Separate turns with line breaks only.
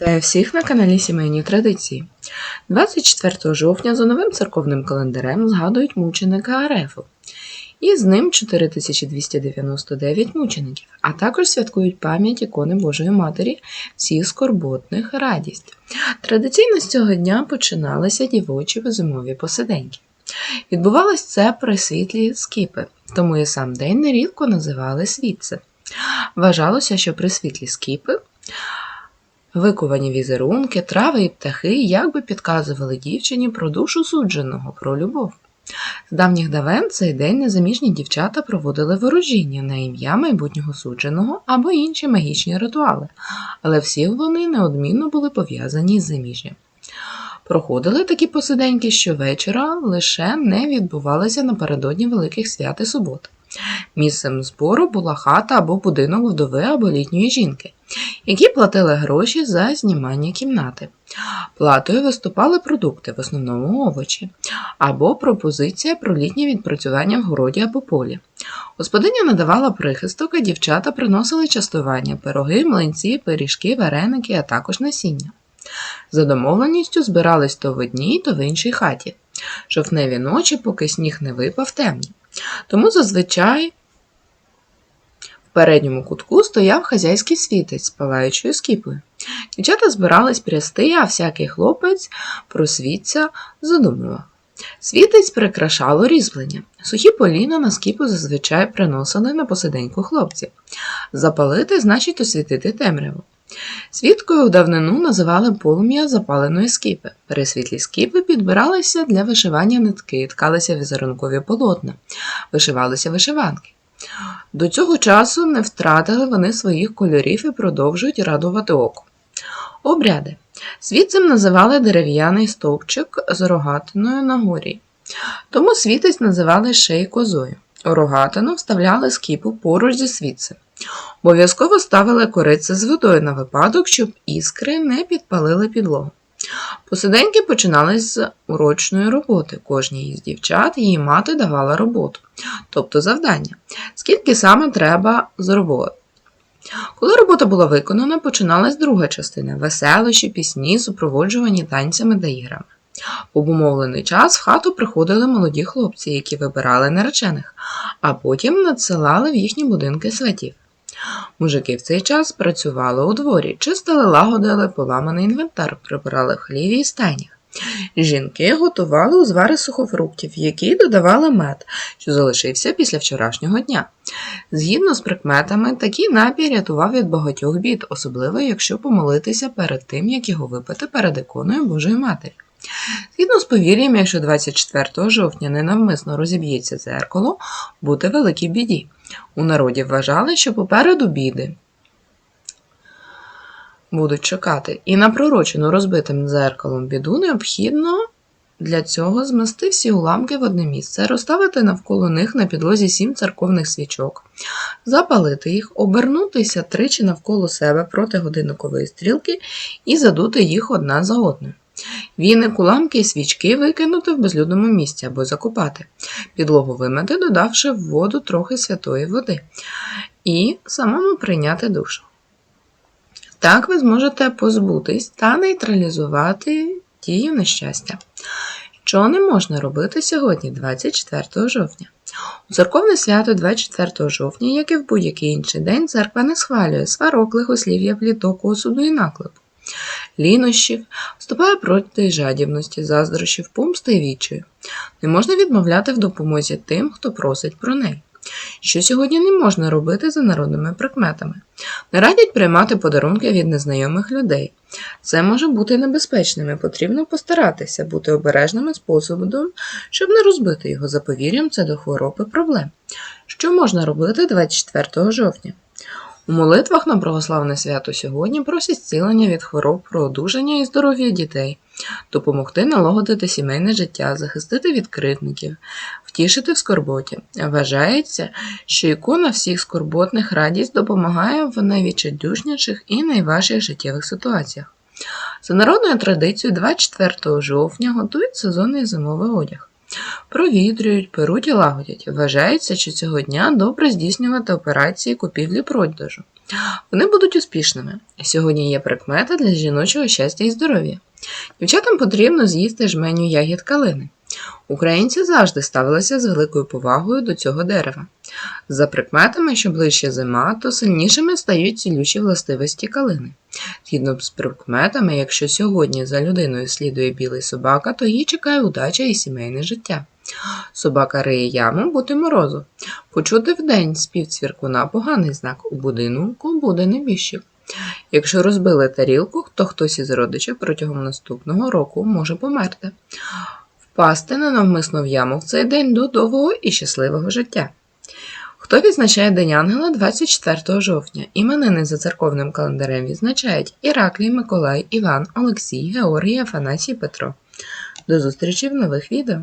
Вітаю всіх на каналі Сімейні Традиції. 24 жовтня за новим церковним календарем згадують мученика Арефу. І з ним 4299 мучеників, а також святкують пам'ять ікони Божої Матері всіх скорботних радість. Традиційно з цього дня починалися дівочі безумові посиденьки. Відбувалось це при світлі скіпи, тому і сам день нерідко називали світце. Вважалося, що при світлі скіпи Викувані візерунки, трави і птахи якби підказували дівчині про душу судженого, про любов. З давніх давен цей день незаміжні дівчата проводили ворожіння на ім'я майбутнього судженого або інші магічні ритуали, але всі вони неодмінно були пов'язані з заміжжям. Проходили такі посиденьки щовечора, лише не відбувалися напередодні великих свят і субот. Місцем збору була хата або будинок вдови або літньої жінки, які платили гроші за знімання кімнати. Платою виступали продукти, в основному овочі, або пропозиція про літнє відпрацювання в городі або полі. Господиня надавала прихисток, а дівчата приносили частування, пироги, млинці, пиріжки, вареники, а також насіння. За домовленістю збирались то в одній, то в іншій хаті. Жовтневі ночі, поки сніг не випав темні. Тому зазвичай передньому кутку стояв хазяйський світець з палаючою скіпою. Дівчата збирались прясти, а всякий хлопець про світця задумував. Світець прикрашало різьблення. Сухі поліна на скіпу зазвичай приносили на посиденьку хлопці. Запалити значить освітити темряву. Свідкою в давнину називали полум'я запаленої скіпи. При світлі скіпи підбиралися для вишивання нитки, ткалися візерункові полотна, вишивалися вишиванки. До цього часу не втратили вони своїх кольорів і продовжують радувати око. Обряди. Світцем називали дерев'яний стовпчик з рогатиною на горі. Тому світець називали ще й козою. У рогатину вставляли скіпу поруч зі світцем. Обов'язково ставили корице з водою на випадок, щоб іскри не підпалили підлогу. Посиденьки починались з урочної роботи. Кожній із дівчат її мати давала роботу, тобто завдання, скільки саме треба зробити. Коли робота була виконана, починалась друга частина веселощі, пісні, супроводжувані танцями та іграми. В обумовлений час в хату приходили молоді хлопці, які вибирали наречених, а потім надсилали в їхні будинки сватів. Мужики в цей час працювали у дворі, чистили, лагодили поламаний інвентар, прибирали хліві і стайнях. Жінки готували узвари сухофруктів, які додавали мед, що залишився після вчорашнього дня. Згідно з прикметами, такий напій рятував від багатьох бід, особливо якщо помолитися перед тим, як його випити перед іконою Божої Матері. Згідно з повір'ям, якщо 24 жовтня ненавмисно розіб'ється дзеркало, буде великій біді. У народі вважали, що попереду біди будуть чекати, і на пророчену розбитим дзеркалом біду необхідно для цього змести всі уламки в одне місце, розставити навколо них на підлозі сім церковних свічок, запалити їх, обернутися тричі навколо себе проти годинникової стрілки і задути їх одна за одною. Віник, уламки і свічки викинути в безлюдному місці або закопати, підлогу вимити, додавши в воду трохи святої води, і самому прийняти душу. Так ви зможете позбутись та нейтралізувати дію нещастя. Що не можна робити сьогодні, 24 жовтня? У церковне свято 24 жовтня, як і в будь-який інший день, церква не схвалює сварок, лихослів'я, пліток, осуду і наклепу лінощів, вступає проти жадібності, заздрощів, помсти і вічою. Не можна відмовляти в допомозі тим, хто просить про неї. Що сьогодні не можна робити за народними прикметами. Не радять приймати подарунки від незнайомих людей. Це може бути небезпечним і потрібно постаратися бути обережними способом, щоб не розбити його за повір'ям це до хвороби проблем. Що можна робити 24 жовтня? У молитвах на православне свято сьогодні просять зцілення від хвороб про одужання і здоров'я дітей, допомогти налагодити сімейне життя, захистити від критників, втішити в скорботі. Вважається, що ікона всіх скорботних радість допомагає в найвідчайдушніших і найважчих життєвих ситуаціях. За народною традицією, 24 жовтня готують сезонний зимовий одяг. Провітрюють, перуть і лагодять. Вважається, що цього дня добре здійснювати операції купівлі-продажу. Вони будуть успішними. Сьогодні є прикмета для жіночого щастя і здоров'я. Дівчатам потрібно з'їсти жменю ягід калини. Українці завжди ставилися з великою повагою до цього дерева. За прикметами, що ближче зима, то сильнішими стають цілючі властивості калини. Згідно з прикметами, якщо сьогодні за людиною слідує білий собака, то її чекає удача і сімейне життя. Собака риє яму бути морозу. Почути вдень спів цвіркуна поганий знак, у будинку буде небіжчик. Якщо розбили тарілку, то хтось із родичів протягом наступного року може померти. Впасти ненавмисно в яму в цей день до довгого і щасливого життя. Хто відзначає День Ангела 24 жовтня? Іменини за церковним календарем відзначають Іраклій, Миколай, Іван, Олексій, Георгій, Афанасій, Петро. До зустрічі в нових відео!